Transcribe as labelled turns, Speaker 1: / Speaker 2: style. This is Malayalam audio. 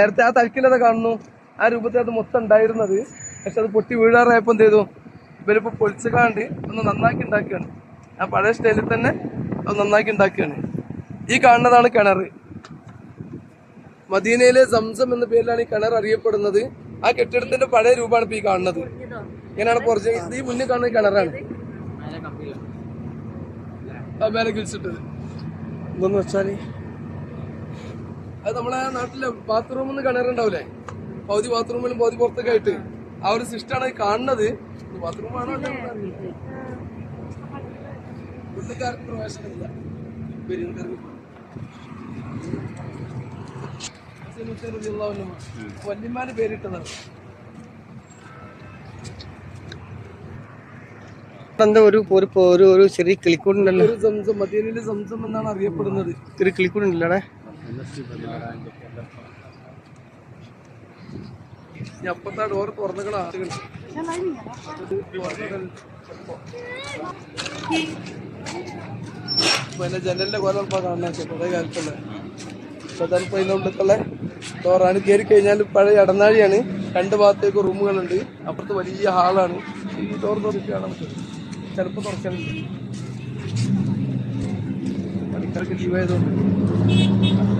Speaker 1: നേരത്തെ ആ തലക്കിലത് കാണുന്നു. ആ രൂപത്തിൽ അത് മൊത്തം ഉണ്ടായിരുന്നത്. പക്ഷെ അത് പൊട്ടി വീഴാറായപ്പോൾ എന്ത് ചെയ്തു? ഇവരിപ്പോൾ പൊളിച്ച് കാണ്ട് ഒന്ന് നന്നാക്കി ഉണ്ടാക്കുകയാണ്. ആ പഴയ സ്റ്റൈലിൽ തന്നെ അത് നന്നാക്കി ഉണ്ടാക്കുകയാണ്. ഈ കാണുന്നതാണ് കിണർ. മദീനയിലെ സംസം എന്ന പേരിലാണ് ഈ കിണർ അറിയപ്പെടുന്നത്. ആ കെട്ടിടത്തിന്റെ പഴയ രൂപമാണ് ഇപ്പൊ ഈ കാണുന്നത്. ഇങ്ങനെയാണ് ഇത് ഈ മുന്നിൽ കാണുന്ന കിണറാണ്. മേലെ എന്തെന്ന് വെച്ചാൽ അത് നമ്മളെ നാട്ടിലെ ബാത്റൂമിൽ നിന്ന് കിണറുണ്ടാവില്ലേ പകുതി ബാത്റൂമിലും പകുതി പുറത്തൊക്കെ ആയിട്ട്. ആ ഒരു സിസ്റ്റാണ് ഈ കാണുന്നത്. ബാത്റൂം ആണോ. പുള്ളിക്കാർക്ക് പ്രവേശനമില്ല. വല്യമാന് പേരിട്ടതാണ്.
Speaker 2: എന്താ ഒരു ഒരു ഒരു ഒരു ചെറിയ കിളിക്കൂടുണ്ടല്ലോ.
Speaker 1: സംസം മദീനയിലെ സംസം എന്നാണ് അറിയപ്പെടുന്നത്.
Speaker 2: ഒരു കിളിക്കൂടുണ്ടല്ലേ
Speaker 1: അപ്പത്താ ഡോർ തുറന്നുകള പിന്നെ ജനലിന്റെ കൊല കാണാൻ കുറെ കാലത്തുള്ള ഇപ്പൊ അതിന്റെ ഉള്ളിലുള്ള ഡോറാണ് കയറി കഴിഞ്ഞാൽ പഴയ ഇടനാഴിയാണ് രണ്ട് ഭാഗത്തേക്ക് റൂമുകളുണ്ട് അപ്പുറത്ത് വലിയ ഹാളാണ് ഈ ഡോർ കാണാൻ പറ്റും ചിലപ്പോൾ തുറക്കാനുണ്ട് പണിക്കാർക്ക് ലീവ് ആയതുകൊണ്ട്